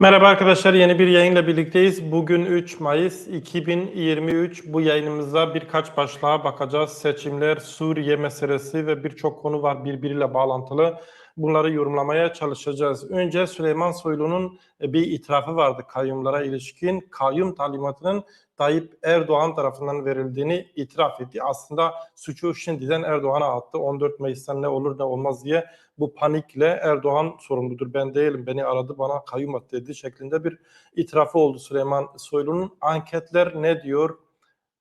Merhaba arkadaşlar, yeni bir yayınla birlikteyiz. Bugün 3 Mayıs 2023. Bu yayınımızda birkaç başlığa bakacağız. Seçimler, Suriye meselesi ve birçok konu var birbiriyle bağlantılı. Bunları yorumlamaya çalışacağız. Önce Süleyman Soylu'nun bir itirafı vardı kayyumlara ilişkin. Kayyum talimatının Tayyip Erdoğan tarafından verildiğini itiraf etti. Aslında suçu şimdiden Erdoğan'a attı. 14 Mayıs'tan ne olur ne olmaz diye bu panikle Erdoğan sorumludur ben değilim beni aradı bana kayyum at dedi şeklinde bir itirafı oldu Süleyman Soylu'nun. Anketler ne diyor?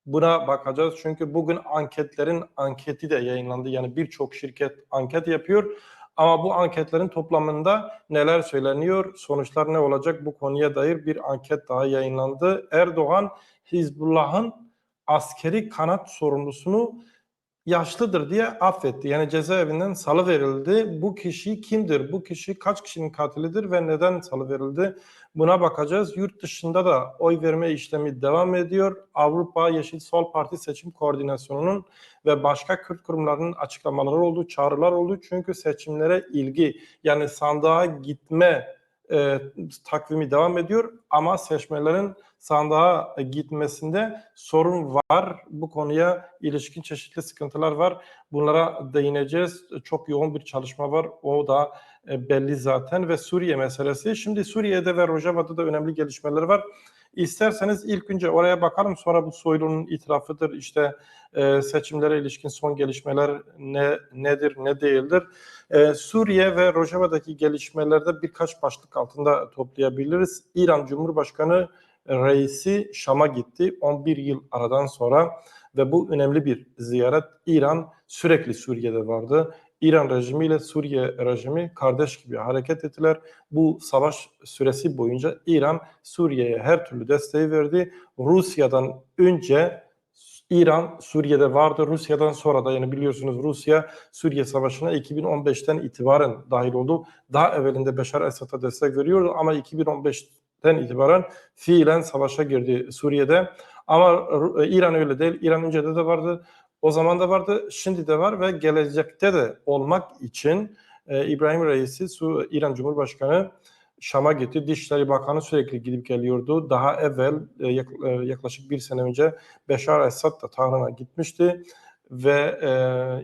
Buna bakacağız çünkü bugün anketlerin anketi de yayınlandı. Yani birçok şirket anket yapıyor. Ama bu anketlerin toplamında neler söyleniyor, sonuçlar ne olacak bu konuya dair bir anket daha yayınlandı. Erdoğan Hizbullah'ın askeri kanat sorumlusunu yaşlıdır diye affetti. Yani cezaevinden salı verildi. Bu kişi kimdir? Bu kişi kaç kişinin katilidir ve neden salı verildi? Buna bakacağız. Yurt dışında da oy verme işlemi devam ediyor. Avrupa Yeşil Sol Parti Seçim Koordinasyonu'nun ve başka Kürt kurumlarının açıklamaları oldu, çağrılar oldu. Çünkü seçimlere ilgi yani sandığa gitme e, takvimi devam ediyor ama seçmelerin sandığa gitmesinde sorun var. Bu konuya ilişkin çeşitli sıkıntılar var. Bunlara değineceğiz. Çok yoğun bir çalışma var. O da e, belli zaten ve Suriye meselesi. Şimdi Suriye'de ve Rojava'da da önemli gelişmeler var. İsterseniz ilk önce oraya bakalım sonra bu Soylu'nun itirafıdır işte e, seçimlere ilişkin son gelişmeler ne nedir ne değildir. E, Suriye ve Rojava'daki gelişmelerde birkaç başlık altında toplayabiliriz. İran Cumhurbaşkanı reisi Şam'a gitti 11 yıl aradan sonra ve bu önemli bir ziyaret. İran sürekli Suriye'de vardı. İran rejimiyle Suriye rejimi kardeş gibi hareket ettiler. Bu savaş süresi boyunca İran Suriye'ye her türlü desteği verdi. Rusya'dan önce İran Suriye'de vardı. Rusya'dan sonra da yani biliyorsunuz Rusya Suriye Savaşı'na 2015'ten itibaren dahil oldu. Daha evvelinde Beşar Esad'a destek veriyordu ama 2015'ten itibaren fiilen savaşa girdi Suriye'de. Ama İran öyle değil. İran öncede de vardı. O zaman da vardı, şimdi de var ve gelecekte de olmak için e, İbrahim Reis'i Su, İran Cumhurbaşkanı Şam'a gitti. Dışişleri Bakanı sürekli gidip geliyordu. Daha evvel e, e, yaklaşık bir sene önce Beşar Esad da Tahran'a gitmişti ve e,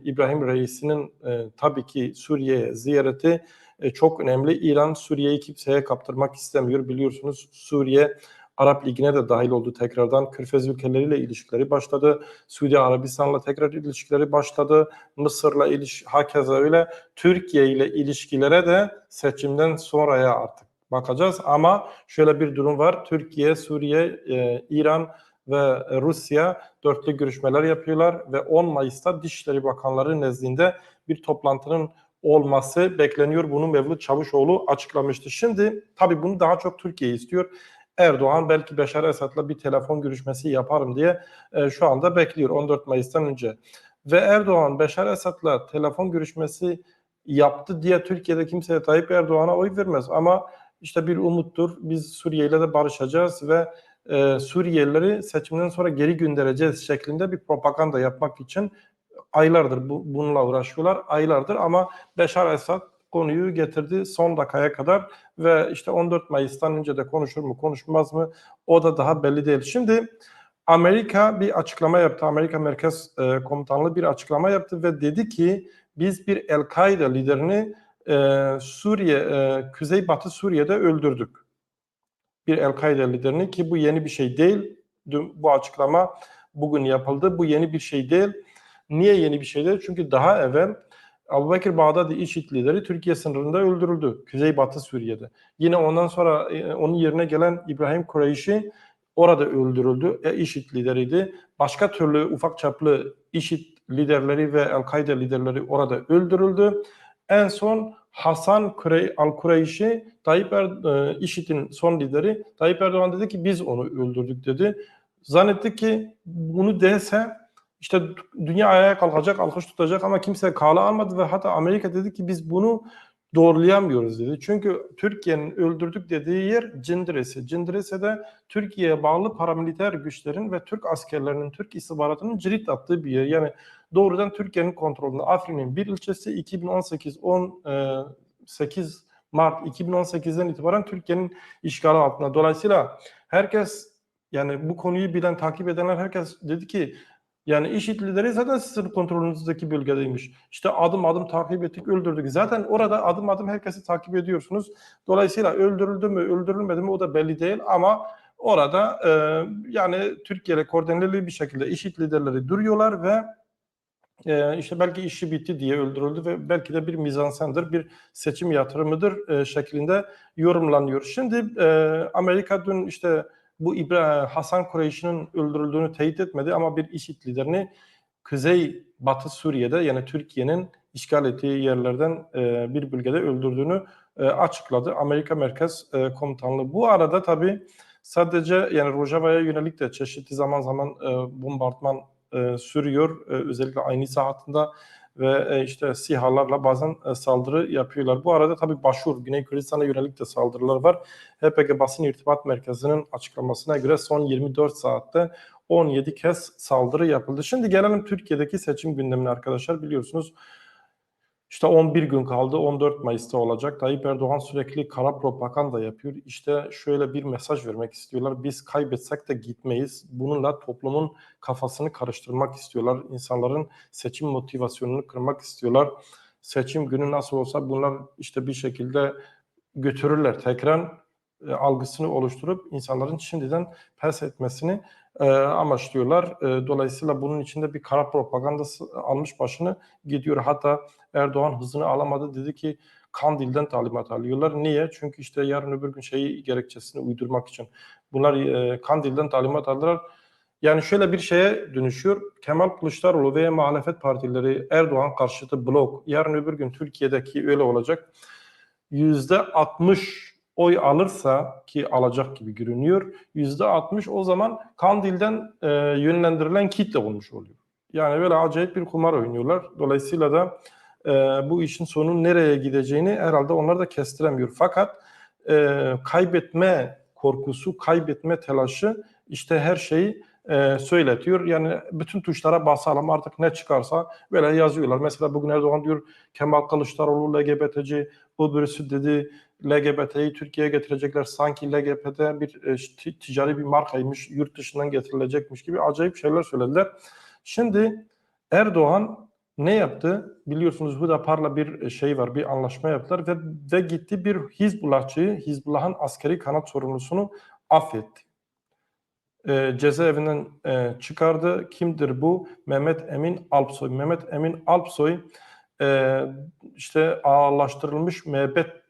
İbrahim Reis'inin e, tabii ki Suriye ziyareti e, çok önemli. İran Suriye'yi kimseye kaptırmak istemiyor. Biliyorsunuz Suriye Arap Ligi'ne de dahil oldu tekrardan. Körfez ülkeleriyle ilişkileri başladı. Suudi Arabistan'la tekrar ilişkileri başladı. Mısır'la iliş hakeza öyle. Türkiye ile ilişkilere de seçimden sonraya artık bakacağız. Ama şöyle bir durum var. Türkiye, Suriye, e, İran ve Rusya dörtlü görüşmeler yapıyorlar ve 10 Mayıs'ta Dışişleri Bakanları nezdinde bir toplantının olması bekleniyor. Bunu Mevlüt Çavuşoğlu açıklamıştı. Şimdi tabii bunu daha çok Türkiye istiyor. Erdoğan belki Beşar Esad'la bir telefon görüşmesi yaparım diye e, şu anda bekliyor 14 Mayıs'tan önce. Ve Erdoğan Beşar Esad'la telefon görüşmesi yaptı diye Türkiye'de kimseye Tayyip Erdoğan'a oy vermez. Ama işte bir umuttur. Biz Suriye ile de barışacağız ve e, Suriyelileri seçimden sonra geri göndereceğiz şeklinde bir propaganda yapmak için aylardır bu, bununla uğraşıyorlar. Aylardır ama Beşar Esad konuyu getirdi son dakikaya kadar ve işte 14 Mayıs'tan önce de konuşur mu konuşmaz mı o da daha belli değil. Şimdi Amerika bir açıklama yaptı. Amerika Merkez e, Komutanlığı bir açıklama yaptı ve dedi ki biz bir El-Kaide liderini e, Suriye, e, Kuzeybatı Suriye'de öldürdük. Bir El-Kaide liderini ki bu yeni bir şey değil. Dün bu açıklama bugün yapıldı. Bu yeni bir şey değil. Niye yeni bir şey değil? Çünkü daha evvel Abu Bekir Bağdadi IŞİD lideri Türkiye sınırında öldürüldü. Kuzeybatı Suriye'de. Yine ondan sonra e, onun yerine gelen İbrahim Kureyşi orada öldürüldü. E, lideriydi. Başka türlü ufak çaplı IŞİD liderleri ve El-Kaide liderleri orada öldürüldü. En son Hasan Kurey, Al-Kureyşi, Tayyip er, e, IŞİD'in son lideri Tayyip Erdoğan dedi ki biz onu öldürdük dedi. Zannetti ki bunu dese işte dünya ayağa kalkacak, alkış tutacak ama kimse kale almadı ve hatta Amerika dedi ki biz bunu doğrulayamıyoruz dedi. Çünkü Türkiye'nin öldürdük dediği yer Cindiresi. Cindiresi de Türkiye'ye bağlı paramiliter güçlerin ve Türk askerlerinin, Türk istihbaratının cirit attığı bir yer. Yani doğrudan Türkiye'nin kontrolünde Afrin'in bir ilçesi 2018 18 Mart 2018'den itibaren Türkiye'nin işgali altında. Dolayısıyla herkes yani bu konuyu bilen, takip edenler herkes dedi ki yani IŞİD lideri zaten sizin kontrolünüzdeki bölgedeymiş. İşte adım adım takip ettik, öldürdük. Zaten orada adım adım herkesi takip ediyorsunuz. Dolayısıyla öldürüldü mü, öldürülmedi mi o da belli değil ama orada e, yani Türkiye ile koordineli bir şekilde IŞİD liderleri duruyorlar ve e, işte belki işi bitti diye öldürüldü ve belki de bir mizansendir, bir seçim yatırımıdır e, şeklinde yorumlanıyor. Şimdi e, Amerika dün işte bu İbra Hasan Kureyşi'nin öldürüldüğünü teyit etmedi ama bir IŞİD liderini Kuzey Batı Suriye'de yani Türkiye'nin işgal ettiği yerlerden e, bir bölgede öldürdüğünü e, açıkladı. Amerika Merkez e, Komutanlığı. Bu arada tabii sadece yani Rojava'ya yönelik de çeşitli zaman zaman e, bombardıman e, sürüyor. E, özellikle aynı saatinde ve e, işte SİHA'larla bazen e, saldırı yapıyorlar. Bu arada tabii Başur, Güney Kürdistan'a yönelik de saldırılar var. HPG Basın İrtibat Merkezi'nin açıklamasına göre son 24 saatte 17 kez saldırı yapıldı. Şimdi gelelim Türkiye'deki seçim gündemine arkadaşlar. Biliyorsunuz işte 11 gün kaldı. 14 Mayıs'ta olacak. Tayyip Erdoğan sürekli kara propaganda yapıyor. İşte şöyle bir mesaj vermek istiyorlar. Biz kaybetsek de gitmeyiz. Bununla toplumun kafasını karıştırmak istiyorlar. İnsanların seçim motivasyonunu kırmak istiyorlar. Seçim günü nasıl olsa bunlar işte bir şekilde götürürler. Tekrar e, algısını oluşturup insanların şimdiden pes etmesini e, amaçlıyorlar. E, dolayısıyla bunun içinde bir kara propagandası almış başını gidiyor. Hatta Erdoğan hızını alamadı dedi ki Kandil'den talimat alıyorlar. Niye? Çünkü işte yarın öbür gün şeyi gerekçesini uydurmak için. Bunlar e, Kandil'den talimat aldılar. Yani şöyle bir şeye dönüşüyor. Kemal Kılıçdaroğlu ve muhalefet partileri Erdoğan karşıtı blok yarın öbür gün Türkiye'deki öyle olacak. Yüzde 60 oy alırsa ki alacak gibi görünüyor. Yüzde 60 o zaman Kandil'den e, yönlendirilen kitle olmuş oluyor. Yani böyle acayip bir kumar oynuyorlar. Dolayısıyla da e, bu işin sonu nereye gideceğini herhalde onlar da kestiremiyor. Fakat e, kaybetme korkusu, kaybetme telaşı işte her şeyi e, söyletiyor. Yani bütün tuşlara basalım artık ne çıkarsa böyle yazıyorlar. Mesela bugün Erdoğan diyor Kemal Kılıçdaroğlu LGBT'ci, bu birisi dedi LGBT'yi Türkiye'ye getirecekler. Sanki LGBT bir e, ticari bir markaymış, yurt dışından getirilecekmiş gibi acayip şeyler söylediler. Şimdi Erdoğan ne yaptı? Biliyorsunuz Hudapar'la bir şey var, bir anlaşma yaptılar ve, ve gitti bir Hizbullahçıyı, Hizbullah'ın askeri kanat sorumlusunu affetti. E, cezaevinden e, çıkardı. Kimdir bu? Mehmet Emin Alpsoy. Mehmet Emin Alpsoy e, işte ağırlaştırılmış müebbet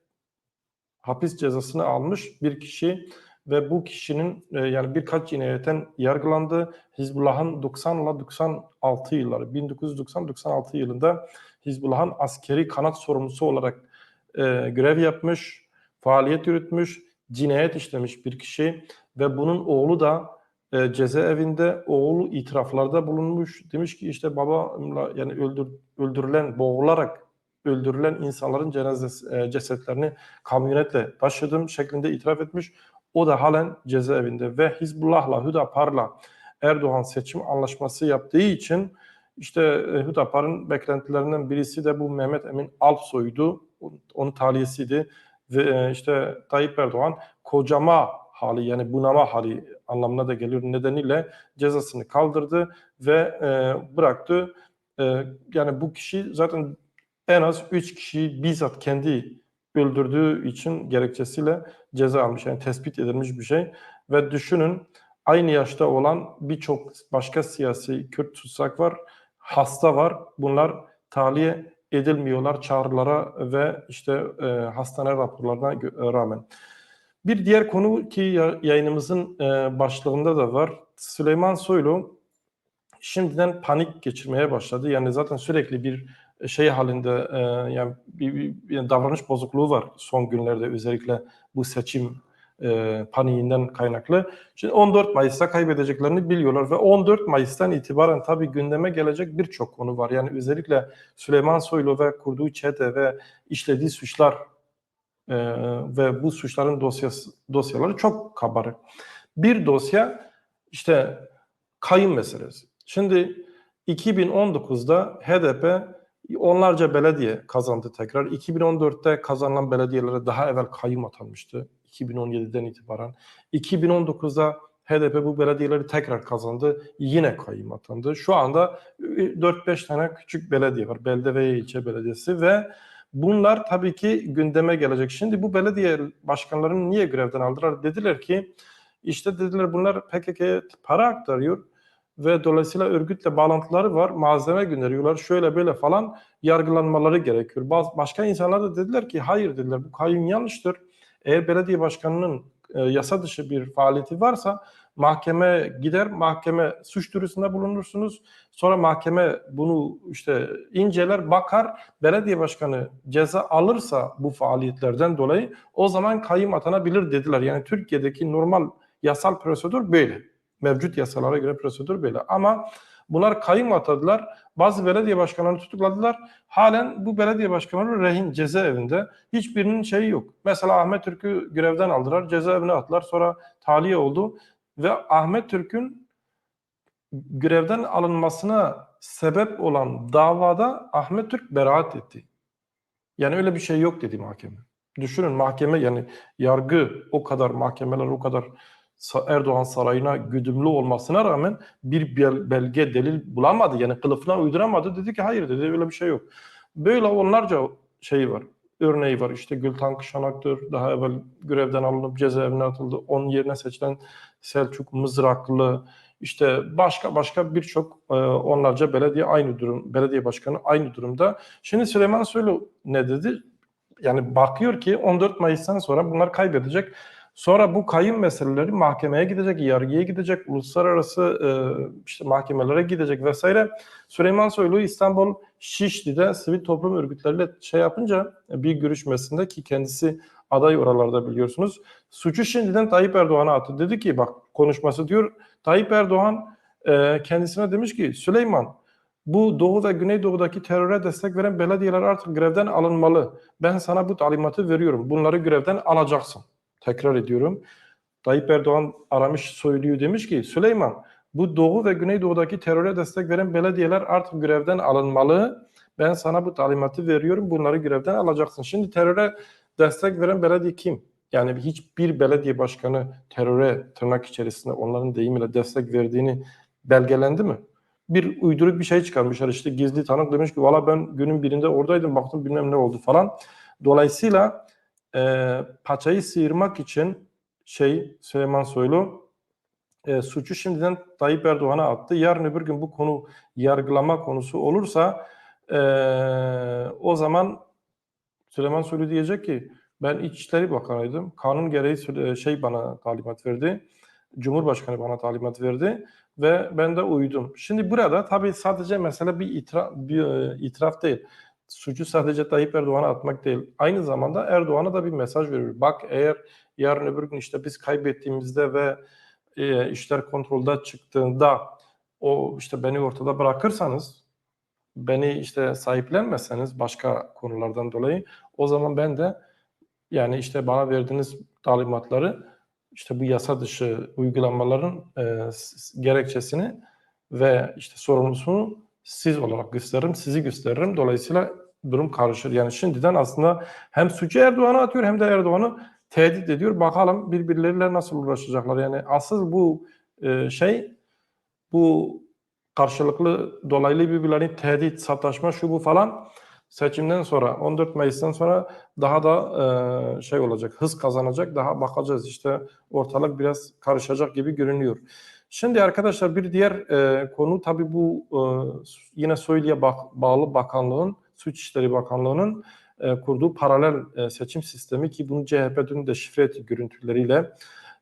hapis cezasını almış bir kişi ve bu kişinin e, yani birkaç cinayetten yargılandı. Hizbullah'ın 90 ile 96 yılları 1990-96 yılında Hizbullah'ın askeri kanat sorumlusu olarak e, görev yapmış, faaliyet yürütmüş, cinayet işlemiş bir kişi ve bunun oğlu da e, cezaevinde oğlu itiraflarda bulunmuş. Demiş ki işte babamla yani öldür, öldürülen, boğularak öldürülen insanların cenazesi, e, cesetlerini kamyonetle taşıdım şeklinde itiraf etmiş. O da halen cezaevinde ve Hizbullah'la, Hüdapar'la Erdoğan seçim anlaşması yaptığı için işte e, Hüdapar'ın beklentilerinden birisi de bu Mehmet Emin Alpsoy'du. Onun taliyesiydi ve e, işte Tayyip Erdoğan kocama hali yani bunama hali anlamına da geliyor nedeniyle cezasını kaldırdı ve bıraktı. Yani bu kişi zaten en az 3 kişiyi bizzat kendi öldürdüğü için gerekçesiyle ceza almış. Yani tespit edilmiş bir şey. Ve düşünün aynı yaşta olan birçok başka siyasi Kürt tutsak var, hasta var. Bunlar tahliye edilmiyorlar çağrılara ve işte e, hastane raporlarına rağmen. Bir diğer konu ki yayınımızın e, başlığında da var. Süleyman Soylu şimdiden panik geçirmeye başladı. Yani zaten sürekli bir şey halinde e, yani bir, bir, bir davranış bozukluğu var son günlerde özellikle bu seçim e, paniğinden kaynaklı. Şimdi 14 Mayıs'ta kaybedeceklerini biliyorlar ve 14 Mayıs'tan itibaren tabii gündeme gelecek birçok konu var. Yani özellikle Süleyman Soylu ve kurduğu çete ve işlediği suçlar e, ve bu suçların dosyası, dosyaları çok kabarık. Bir dosya işte kayın meselesi. Şimdi 2019'da HDP Onlarca belediye kazandı tekrar. 2014'te kazanılan belediyelere daha evvel kayyum atanmıştı. 2017'den itibaren. 2019'da HDP bu belediyeleri tekrar kazandı. Yine kayyum atandı. Şu anda 4-5 tane küçük belediye var. Belde ve ilçe belediyesi ve bunlar tabii ki gündeme gelecek. Şimdi bu belediye başkanlarını niye grevden aldılar? Dediler ki işte dediler bunlar PKK'ya para aktarıyor ve dolayısıyla örgütle bağlantıları var. Malzeme gönderiyorlar. Şöyle böyle falan yargılanmaları gerekiyor. Bazı başka insanlar da dediler ki hayır dediler bu kayyum yanlıştır. Eğer belediye başkanının e, yasa dışı bir faaliyeti varsa mahkeme gider, mahkeme suç duyurusunda bulunursunuz. Sonra mahkeme bunu işte inceler, bakar. Belediye başkanı ceza alırsa bu faaliyetlerden dolayı o zaman kayyum atanabilir dediler. Yani Türkiye'deki normal yasal prosedür böyle. Mevcut yasalara göre prosedür böyle. Ama bunlar kayyum atadılar. Bazı belediye başkanlarını tutukladılar. Halen bu belediye başkanları rehin cezaevinde. Hiçbirinin şeyi yok. Mesela Ahmet Türk'ü görevden aldılar. Cezaevine attılar. Sonra tahliye oldu. Ve Ahmet Türk'ün görevden alınmasına sebep olan davada Ahmet Türk beraat etti. Yani öyle bir şey yok dedi mahkeme. Düşünün mahkeme yani yargı o kadar mahkemeler o kadar Erdoğan sarayına güdümlü olmasına rağmen bir belge delil bulamadı. Yani kılıfına uyduramadı. Dedi ki hayır dedi öyle bir şey yok. Böyle onlarca şey var. Örneği var. İşte Gültan Kışanak'tır. Daha evvel görevden alınıp cezaevine atıldı. Onun yerine seçilen Selçuk Mızraklı. İşte başka başka birçok e, onlarca belediye aynı durum, belediye başkanı aynı durumda. Şimdi Süleyman Soylu ne dedi? Yani bakıyor ki 14 Mayıs'tan sonra bunlar kaybedecek. Sonra bu kayın meseleleri mahkemeye gidecek, yargıya gidecek, uluslararası e, işte mahkemelere gidecek vesaire. Süleyman Soylu İstanbul Şişli'de sivil toplum örgütleriyle şey yapınca bir görüşmesinde ki kendisi aday oralarda biliyorsunuz. Suçu şimdiden Tayyip Erdoğan'a attı. Dedi ki bak konuşması diyor Tayyip Erdoğan e, kendisine demiş ki Süleyman bu Doğu ve Güneydoğu'daki teröre destek veren belediyeler artık grevden alınmalı. Ben sana bu talimatı veriyorum. Bunları grevden alacaksın. Tekrar ediyorum. Tayyip Erdoğan aramış söylüyor demiş ki Süleyman bu Doğu ve Güneydoğu'daki teröre destek veren belediyeler artık görevden alınmalı. Ben sana bu talimatı veriyorum. Bunları görevden alacaksın. Şimdi teröre destek veren belediye kim? Yani hiçbir belediye başkanı teröre tırnak içerisinde onların deyimiyle destek verdiğini belgelendi mi? Bir uyduruk bir şey çıkarmışlar işte gizli tanık demiş ki valla ben günün birinde oradaydım baktım bilmem ne oldu falan. Dolayısıyla e, paçayı sıyırmak için şey Süleyman Soylu e, suçu şimdiden Tayyip Erdoğan'a attı. Yarın öbür gün bu konu yargılama konusu olursa e, o zaman Süleyman Soylu diyecek ki ben İçişleri Bakanıydım. Kanun gereği şey bana talimat verdi. Cumhurbaşkanı bana talimat verdi ve ben de uydum. Şimdi burada tabii sadece mesele bir itiraf, bir, e, itiraf değil suçu sadece Tayyip Erdoğan'a atmak değil. Aynı zamanda Erdoğan'a da bir mesaj veriyor. Bak eğer yarın öbür gün işte biz kaybettiğimizde ve e, işler kontrolde çıktığında o işte beni ortada bırakırsanız beni işte sahiplenmeseniz başka konulardan dolayı o zaman ben de yani işte bana verdiğiniz talimatları işte bu yasa dışı uygulamaların e, gerekçesini ve işte sorumlusunu siz olarak gösteririm, sizi gösteririm. Dolayısıyla durum karışır. Yani şimdiden aslında hem suçu Erdoğan'a atıyor hem de Erdoğan'ı tehdit ediyor. Bakalım birbirleriyle nasıl uğraşacaklar. Yani asıl bu e, şey bu karşılıklı dolaylı birbirlerini tehdit, sataşma şu bu falan seçimden sonra 14 Mayıs'tan sonra daha da e, şey olacak, hız kazanacak. Daha bakacağız işte ortalık biraz karışacak gibi görünüyor. Şimdi arkadaşlar bir diğer e, konu tabii bu e, yine Soylu'ya bağlı bakanlığın, Suç İşleri Bakanlığı'nın e, kurduğu paralel e, seçim sistemi ki bunu CHP dün deşifre etti görüntüleriyle.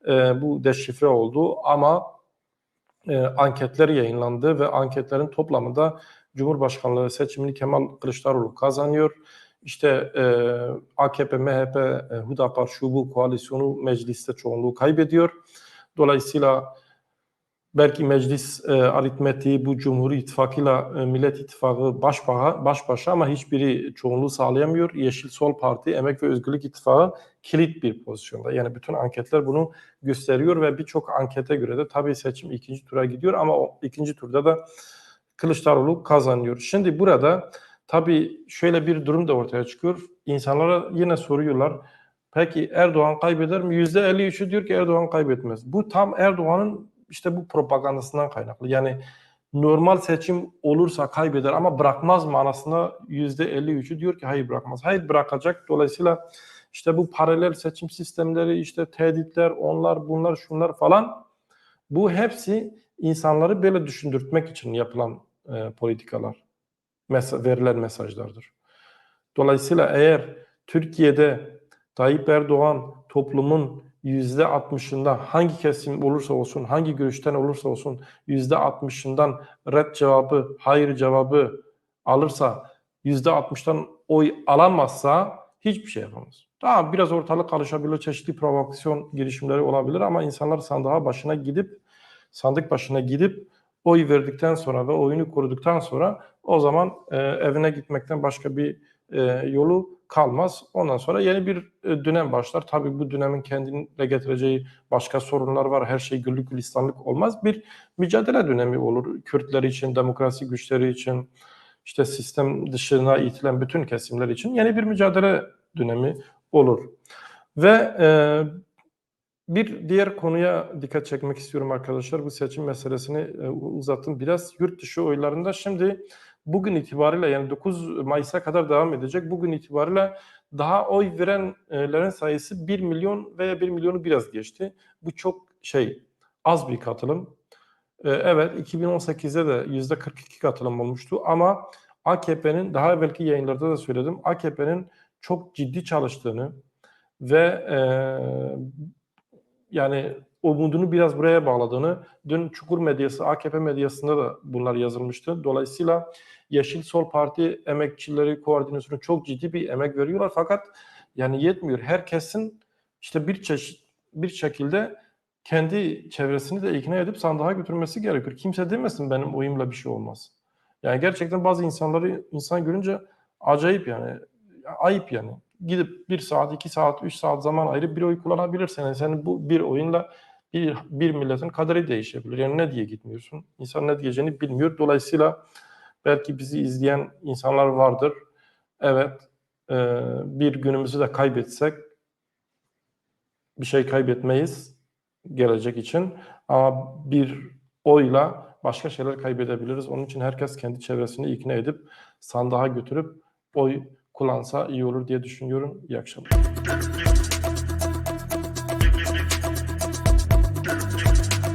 E, bu deşifre oldu ama e, anketler yayınlandı ve anketlerin toplamında Cumhurbaşkanlığı seçimini Kemal Kılıçdaroğlu kazanıyor. İşte e, AKP, MHP, e, Hudapar, Şubu koalisyonu mecliste çoğunluğu kaybediyor. Dolayısıyla belki meclis e, aritmetiği bu Cumhur İttifakı'yla e, Millet İttifakı baş, başa, baş başa ama hiçbiri çoğunluğu sağlayamıyor. Yeşil Sol Parti, Emek ve Özgürlük İttifakı kilit bir pozisyonda. Yani bütün anketler bunu gösteriyor ve birçok ankete göre de tabii seçim ikinci tura gidiyor ama o ikinci turda da Kılıçdaroğlu kazanıyor. Şimdi burada Tabii şöyle bir durum da ortaya çıkıyor. İnsanlara yine soruyorlar. Peki Erdoğan kaybeder mi? %53'ü diyor ki Erdoğan kaybetmez. Bu tam Erdoğan'ın işte bu propagandasından kaynaklı. Yani normal seçim olursa kaybeder ama bırakmaz manasına %53'ü diyor ki hayır bırakmaz. Hayır bırakacak. Dolayısıyla işte bu paralel seçim sistemleri, işte tehditler, onlar, bunlar, şunlar falan bu hepsi insanları böyle düşündürtmek için yapılan e, politikalar, mes- verilen mesajlardır. Dolayısıyla eğer Türkiye'de Tayyip Erdoğan toplumun yüzde 60'ında hangi kesim olursa olsun, hangi görüşten olursa olsun yüzde 60'ından red cevabı, hayır cevabı alırsa yüzde 60'dan oy alamazsa hiçbir şey yapamaz. Tamam biraz ortalık karışabilir, çeşitli provokasyon girişimleri olabilir ama insanlar sandığa başına gidip sandık başına gidip oy verdikten sonra ve oyunu koruduktan sonra o zaman e, evine gitmekten başka bir e, yolu kalmaz. Ondan sonra yeni bir e, dönem başlar. Tabii bu dönemin kendine getireceği başka sorunlar var. Her şey güllük gülistanlık olmaz. Bir mücadele dönemi olur. Kürtler için, demokrasi güçleri için, işte sistem dışına itilen bütün kesimler için yeni bir mücadele dönemi olur. Ve e, bir diğer konuya dikkat çekmek istiyorum arkadaşlar. Bu seçim meselesini e, uzattım biraz. Yurt dışı oylarında şimdi bugün itibariyle yani 9 Mayıs'a kadar devam edecek. Bugün itibariyle daha oy verenlerin sayısı 1 milyon veya 1 milyonu biraz geçti. Bu çok şey az bir katılım. Ee, Evet 2018'de de %42 katılım olmuştu ama AKP'nin daha evvelki yayınlarda da söyledim. AKP'nin çok ciddi çalıştığını ve e, yani umudunu biraz buraya bağladığını dün Çukur medyası, AKP medyasında da bunlar yazılmıştı. Dolayısıyla Yeşil Sol Parti emekçileri koordinasyonu çok ciddi bir emek veriyorlar fakat yani yetmiyor. Herkesin işte bir çeşit bir şekilde kendi çevresini de ikna edip sandığa götürmesi gerekiyor. Kimse demesin benim oyumla bir şey olmaz. Yani gerçekten bazı insanları insan görünce acayip yani ayıp yani. Gidip bir saat, iki saat, üç saat zaman ayırıp bir oy kullanabilirsin. Yani senin bu bir oyunla bir, bir milletin kaderi değişebilir. Yani ne diye gitmiyorsun? İnsan ne diyeceğini bilmiyor. Dolayısıyla belki bizi izleyen insanlar vardır. Evet, e, bir günümüzü de kaybetsek bir şey kaybetmeyiz gelecek için. Ama bir oyla başka şeyler kaybedebiliriz. Onun için herkes kendi çevresini ikna edip sandığa götürüp oy kullansa iyi olur diye düşünüyorum. İyi akşamlar.